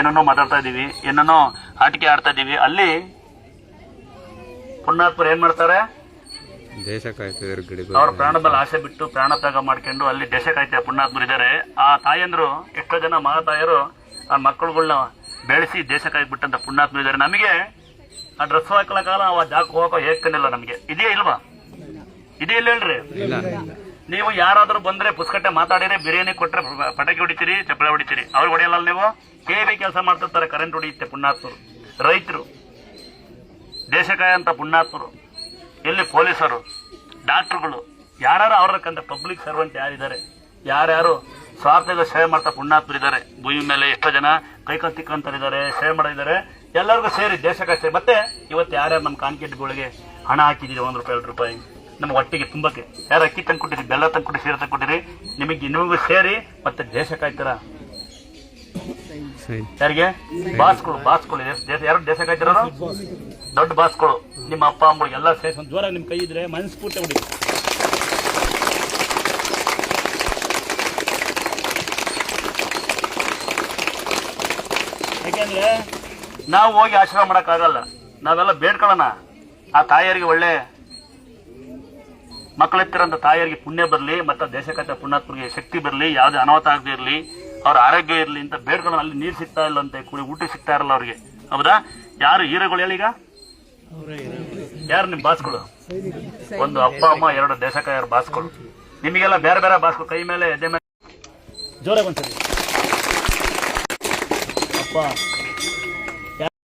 ಏನನ್ನೋ ಮಾತಾಡ್ತಾ ಇದೀವಿ ಏನನ್ನೋ ಆಟಿಕೆ ಆಡ್ತಾ ಇದೀವಿ ಅಲ್ಲಿ ಪುಣ್ಯಾತ್ಮರು ಏನ್ ಮಾಡ್ತಾರೆ? ದೇಶ ಅವ್ರ ಪ್ರಾಣದಲ್ಲಿ ಮೇಲೆ ಆಸೆ ಬಿಟ್ಟು ಪ್ರಾಣ ತ್ಯಾಗ ಮಾಡ್ಕೊಂಡು ಅಲ್ಲಿ ದೇಶ ಕಾಯ್ತ ಪುಣ್ಯಾತ್ಮರು ಇದ್ದಾರೆ. ಆ ತಾಯಂದ್ರು ಎಷ್ಟೋ ಜನ ಮಹಾತಾಯರು ಆ ಮಕ್ಕಳುಗಳನ್ನ ಬೆಳೆಸಿ ದೇಶ ಕಾಯ್ಬಿಟ್ಟಂತ ಪುಣ್ಯಾತ್ಮರು ಇದ್ದಾರೆ. ನಮಗೆ ಆ ಡ್ರೆಸ್ ಕಾಲ ಆ ಜಾಕ್ ಹೋಗೋ ಹೇಕ್ಕನಿಲ್ಲ ನಮಗೆ. ಇದೆಯಾ ಇಲ್ವಾ? ಇದೇ ಇಲ್ಲ ಹೇಳ್ರಿ? ನೀವು ಯಾರಾದರೂ ಬಂದ್ರೆ ಪುಸ್ಕಟ್ಟೆ ಮಾತಾಡಿದ್ರೆ ಬಿರಿಯಾನಿ ಕೊಟ್ಟರೆ ಪಟಾಕಿ ಹೊಡಿತೀರಿ ಚಪ್ಪಳ ಹೊಡಿತೀರಿ. ಅವ್ರಿಗೆ ಹೊಡೆಯಲ್ಲ ನೀವು? ಬಿ ಕೆಲಸ ಮಾಡ್ತಿರ್ತಾರೆ ಕರೆಂಟ್ ಹೊಡಿಯುತ್ತೆ ಪುಣ್ಯಾತ್ಮರು. ರೈತರು. ದೇಶಕಾಯ ಅಂತ ಪುಣ್ಯಾತ್ಮರು. ಎಲ್ಲಿ ಪೊಲೀಸರು, ಡಾಕ್ಟರ್ಗಳು. ಯಾರು ಅವ್ರಕ್ಕಂತ ಪಬ್ಲಿಕ್ ಸರ್ವೆಂಟ್ ಯಾರಿದ್ದಾರೆ? ಯಾರ್ಯಾರು ಸ್ವಾರ್ಥದ ಸೇವೆ ಮಾಡ್ತಾ ಪುಣ್ಯಾತ್ಮರಿದ್ದಾರೆ? ಭೂಮಿ ಮೇಲೆ ಎಷ್ಟೋ ಜನ ಕೈಕಲ್ ತಿಕ್ಕಂತರಿದ್ದಾರೆ, ಸೇವೆ ಮಾಡಿದ್ದಾರೆ. ಎಲ್ಲರಿಗೂ ಸೇರಿ ದೇಶಕ್ಕೆ ಸೇರಿ ಮತ್ತೆ ಇವತ್ತು ಯಾರ್ಯಾರು ನಮ್ಮ ಕಾನ್ಕೆಟ್ಗಳಿಗೆ ಹಣ ಹಾಕಿದ್ದೀರಿ, ಒಂದು ರೂಪಾಯಿ, ಎರಡು ರೂಪಾಯಿ? ನಮ್ಮ ಹೊಟ್ಟೆಗೆ ತುಂಬಕ್ಕೆ. ಯಾರು ಅಕ್ಕಿ ತಂದು ಕೊಟ್ಟಿರಿ ಬೆಲ್ಲ ತಂದು ಕೊಟ್ಟಿರಿ ಸೀರೆ ತಂದು ಕೊಟ್ಟಿರಿ ನಿಮಗೆ ನಿಮಗೂ ಸೇರಿ ಮತ್ತೆ ದೇಶ ಕಾಯ್ತೀರಾ? ಯಾರಿಗೆ? ಬಾಸ್ಗಳು ಬಾಸ್ಗಳು ದೇಶ ಯಾರು ದೇಶ ಕಾಯ್ತಾರ ದೊಡ್ಡ ಬಾಸ್ಗಳು ನಿಮ್ಮ ಅಪ್ಪ ಅಮ್ಮಗಳು ಎಲ್ಲ ಸೇರಿಸಿ ಒಂದು ಜೋರಾಗಿ ನಿಮ್ಮ ಕೈ ಇದ್ರೆ ಮನಸ್ಫೂರ್ತಿ ಹೊಡಿ ಯಾಕೆಂದ್ರೆ ನಾವು ಹೋಗಿ ಆಶ್ರಮ ಮಾಡೋಕ್ಕಾಗಲ್ಲ. ನಾವೆಲ್ಲ ಬೇಡ್ಕೊಳ್ಳೋಣ. ಆ ತಾಯಿಯರಿಗೆ ಒಳ್ಳೆ ಮಕ್ಕಳೆತ್ತಿರಂತ ತಾಯಿಯರಿಗೆ ಪುಣ್ಯ ಬರಲಿ, ಮತ್ತು ದೇಶಕತೆ ಪುಣ್ಯಾತ್ಮರಿಗೆ ಶಕ್ತಿ ಬರಲಿ, ಯಾವುದೇ ಅನಾಹುತ ಆಗದೆ ಇರಲಿ, ಅವ್ರ ಆರೋಗ್ಯ ಇರಲಿ ಅಂತ ಬೇಡ್ಕೊಂಡು ಅಲ್ಲಿ ನೀರು ಸಿಗ್ತಾ ಇಲ್ಲ ಅಂತ ಕುಡಿ ಊಟ ಸಿಗ್ತಾ ಇರಲ್ಲ ಅವ್ರಿಗೆ. ಹೌದಾ? ಯಾರು ಹೀರೋಗಳು ಹೇಳೀಗ ಯಾರು ನಿಮ್ಮ ಬಾಸ್ಗಳು? ಒಂದು ಅಪ್ಪ, ಅಮ್ಮ, ಎರಡು ದೇಶಕಾಯರ ಬಾಸ್ಗಳು. ನಿಮಗೆಲ್ಲ ಬೇರೆ ಬೇರೆ ಬಾಸ್ಗಳು, ಕೈ ಮೇಲೆ ಎದೆ ಮೇಲೆ. ಜೋರಾಗಿ ಒಂದ್ಸರಿ ಅಪ್ಪ